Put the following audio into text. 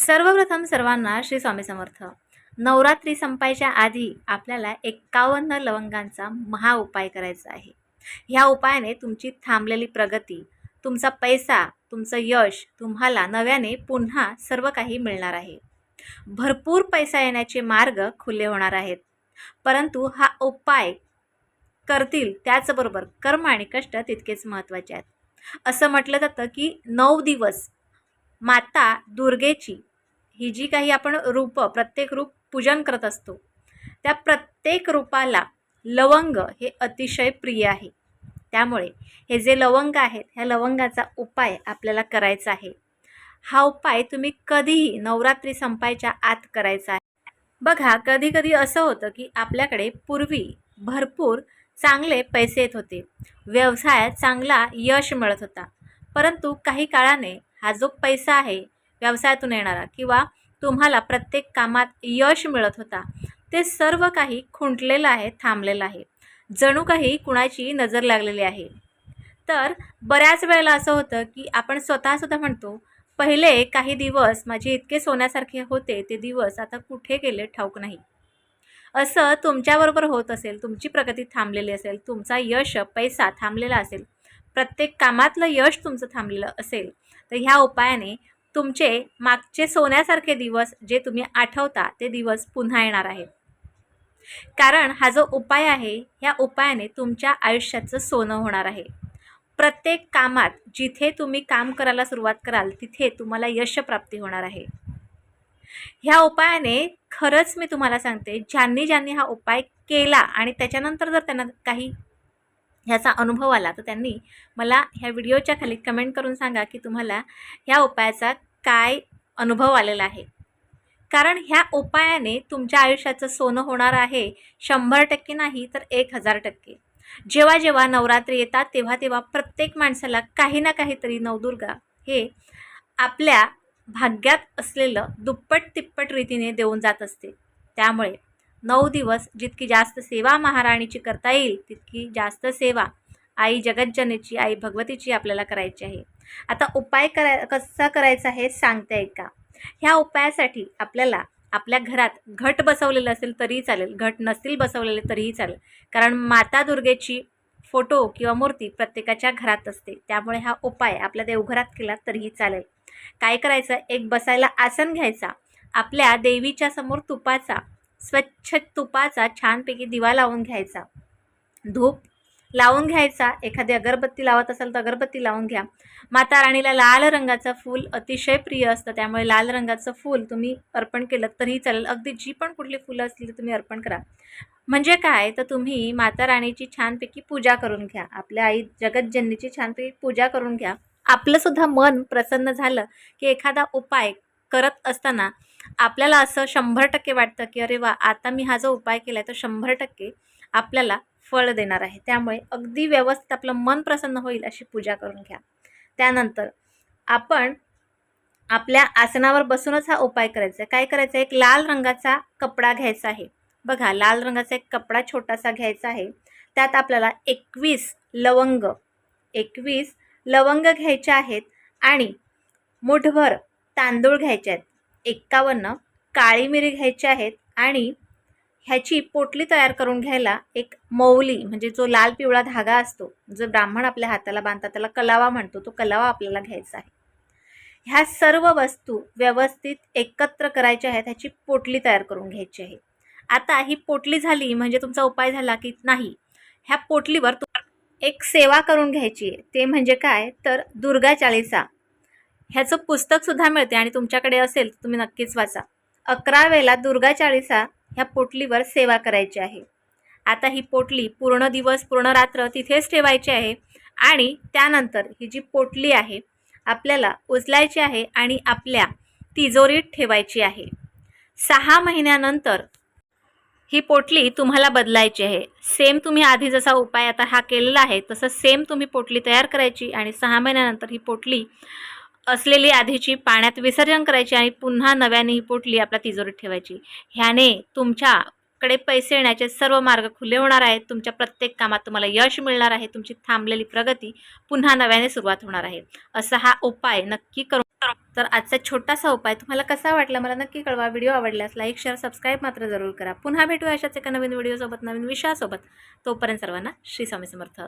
सर्वप्रथम सर्वांना श्री स्वामी समर्थ. नवरात्री संपायच्या आधी आपल्याला एक्कावन्न लवंगांचा महा उपाय करायचा आहे. ह्या उपायाने तुमची थांबलेली प्रगती तुमचा पैसा तुमचं यश तुम्हाला नव्याने पुन्हा सर्व काही मिळणार आहे. भरपूर पैसा येण्याचे मार्ग खुले होणार आहेत. परंतु हा उपाय करतील त्याचबरोबर कर्म आणि कष्ट तितकेच महत्त्वाचे आहेत. असं म्हटलं जातं की नऊ दिवस माता दुर्गेची ही जी काही आपण रूपं प्रत्येक रूप पूजन करत असतो त्या प्रत्येक रूपाला लवंग हे अतिशय प्रिय आहे. त्यामुळे हे जे लवंग आहेत ह्या लवंगाचा उपाय आपल्याला करायचा आहे. हा उपाय तुम्ही कधीही नवरात्री संपायच्या आत करायचा आहे. बघा कधी कधी असं होतं की आपल्याकडे पूर्वी भरपूर चांगले पैसे येत होते. व्यवसायात चांगला यश मिळत होता. परंतु काही काळाने हा जो पैसा आहे व्यवसायातून येणारा किंवा तुम्हाला प्रत्येक कामात यश मिळत होता ते सर्व काही खुंटलेलं आहे थांबलेलं आहे. जणू काही कुणाची नजर लागलेली आहे. तर बऱ्याच वेळेला असं होतं की आपण स्वतःसुद्धा म्हणतो पहिले काही दिवस माझे इतके सोन्यासारखे होते ते दिवस आता कुठे गेले ठाऊक नाही. असं तुमच्याबरोबर होत असेल तुमची प्रगती थांबलेली असेल तुमचा यश पैसा थांबलेला असेल प्रत्येक कामातलं यश तुमचं थांबलेलं असेल तर ह्या उपायाने तुमचे मागचे सोन्यासारखे दिवस जे तुम्ही आठवता ते दिवस पुन्हा येणार आहेत. कारण हा जो उपाय आहे ह्या उपायाने तुमच्या आयुष्याचं सोनं होणार आहे. प्रत्येक कामात जिथे तुम्ही काम करायला सुरुवात कराल तिथे तुम्हाला यशप्राप्ती होणार आहे. ह्या उपायाने खरंच मी तुम्हाला सांगते ज्यांनी ज्यांनी हा उपाय केला आणि त्याच्यानंतर जर त्यांना काही ह्याचा अनुभव आला. तर त्यांनी मला ह्या व्हिडिओच्या खाली कमेंट करून सांगा की तुम्हाला ह्या उपायाचा काय अनुभव आलेला आहे. कारण ह्या उपायाने तुमच्या आयुष्याचं सोनं होणार आहे. शंभर टक्के नाही तर एक हजार टक्के. जेव्हा जेव्हा नवरात्री येतात तेव्हा तेव्हा प्रत्येक माणसाला काही ना काहीतरी नवदुर्गा हे आपल्या भाग्यात असलेलं दुप्पट तिप्पट रीतीने देऊन जात असते. त्यामुळे नऊ दिवस जितकी जास्त सेवा महाराणीची करता येईल तितकी जास्त सेवा आई जगज्जनेची आई भगवतीची आपल्याला करायची आहे. आता उपाय कराय कसा करायचा हे सांगते ऐका. ह्या उपायासाठी आपल्याला आपल्या घरात घट बसवलेलं असेल तरीही चालेल घट नसतील बसवलेले तरीही चालेल. कारण माता दुर्गेची फोटो किंवा मूर्ती प्रत्येकाच्या घरात असते. त्यामुळे हा उपाय आपल्या देवघरात केला तरीही चालेल. काय करायचं? एक बसायला आसन घ्यायचा. आपल्या देवीच्या समोर तुपाचा स्वच्छ तुपाचा छानपैकी दिवा लावून घ्यायचा. धूप लावून घ्यायचा. एखादी अगरबत्ती लावत असाल तर अगरबत्ती लावून घ्या. माता राणीला लाल रंगाचं फूल अतिशय प्रिय असतं. त्यामुळे लाल रंगाचं फूल तुम्ही अर्पण केलं तरीही चालेल. अगदी जी पण कुठली फुलं असतील तुम्ही अर्पण करा. म्हणजे काय? तर तुम्ही माता राणीची छानपैकी पूजा करून घ्या. आपल्या आई जगज्जननीची छानपैकी पूजा करून घ्या. आपलंसुद्धा मन प्रसन्न झालं की एखादा उपाय करत असताना आपल्याला असं शंभर टक्के वाटतं की अरे वा आता मी हा जो उपाय केला आहे तो शंभर टक्के आपल्याला फळ देणार आहे. त्यामुळे अगदी व्यवस्थित आपलं मन प्रसन्न होईल अशी पूजा करून घ्या. त्यानंतर आपण आपल्या आसनावर बसूनच हा उपाय करायचा. आहे काय करायचं? आहे एक लाल रंगाचा कपडा घ्यायचा आहे. बघा लाल रंगाचा एक कपडा छोटासा घ्यायचा आहे. त्यात आपल्याला एकवीस लवंग एकवीस लवंग घ्यायचे आहेत आणि मुठभर तांदूळ घ्यायचे आहेत. एक्कावन्न काळी मिरी घ्यायची आहेत आणि ह्याची पोटली तयार करून घ्यायला एक मौली म्हणजे जो लाल पिवळा धागा असतो जो ब्राह्मण आपल्या हाताला बांधतात त्याला कलावा म्हणतो तो कलावा आपल्याला घ्यायचा आहे. ह्या सर्व वस्तू व्यवस्थित एकत्र करायच्या आहेत ह्याची पोटली तयार करून घ्यायची आहे. आता ही पोटली झाली म्हणजे तुमचा उपाय झाला की नाही ह्या पोटलीवर तुम्हाला एक सेवा करून घ्यायची आहे. ते म्हणजे काय? तर दुर्गा चाळीसा. ह्याचं पुस्तकसुद्धा मिळते आणि तुमच्याकडे असेल तर तुम्ही नक्कीच वाचा. अकरा वेळेला दुर्गा चाळीसा ह्या पोटलीवर सेवा करायची आहे. आता ही पोटली पूर्ण दिवस पूर्ण रात्र तिथेच ठेवायची आहे आणि त्यानंतर ही जी पोटली आहे आपल्याला उचलायची आहे आणि आपल्या तिजोरीत ठेवायची आहे. सहा महिन्यानंतर ही पोटली तुम्हाला बदलायची आहे. सेम तुम्ही आधी जसा उपाय आता हा केलेला आहे तसं सेम तुम्ही पोटली तयार करायची आणि सहा महिन्यानंतर ही पोटली असलेली आधीची पाण्यात विसर्जन करायची आणि पुन्हा नव्याने ही पोटली आपल्या तिजोरीत ठेवायची. ह्याने तुमच्या कडे पैसे येण्याचे सर्व मार्ग खुले होणार आहेत. तुमच्या प्रत्येक कामात तुम्हाला यश मिळणार आहे. तुमची थांबलेली प्रगती पुन्हा नव्याने सुरुवात होणार आहे. असा हा उपाय नक्की करून तर आजचा छोटासा उपाय तुम्हाला कसा वाटला मला नक्की कळवा. व्हिडिओ आवडल्यास लाईक शेअर सबस्क्राईब मात्र जरूर करा. पुन्हा भेटूया अशाच एका नवीन व्हिडिओसोबत नवीन विषयासोबत. तोपर्यंत सर्वांना श्री स्वामी समर्थ.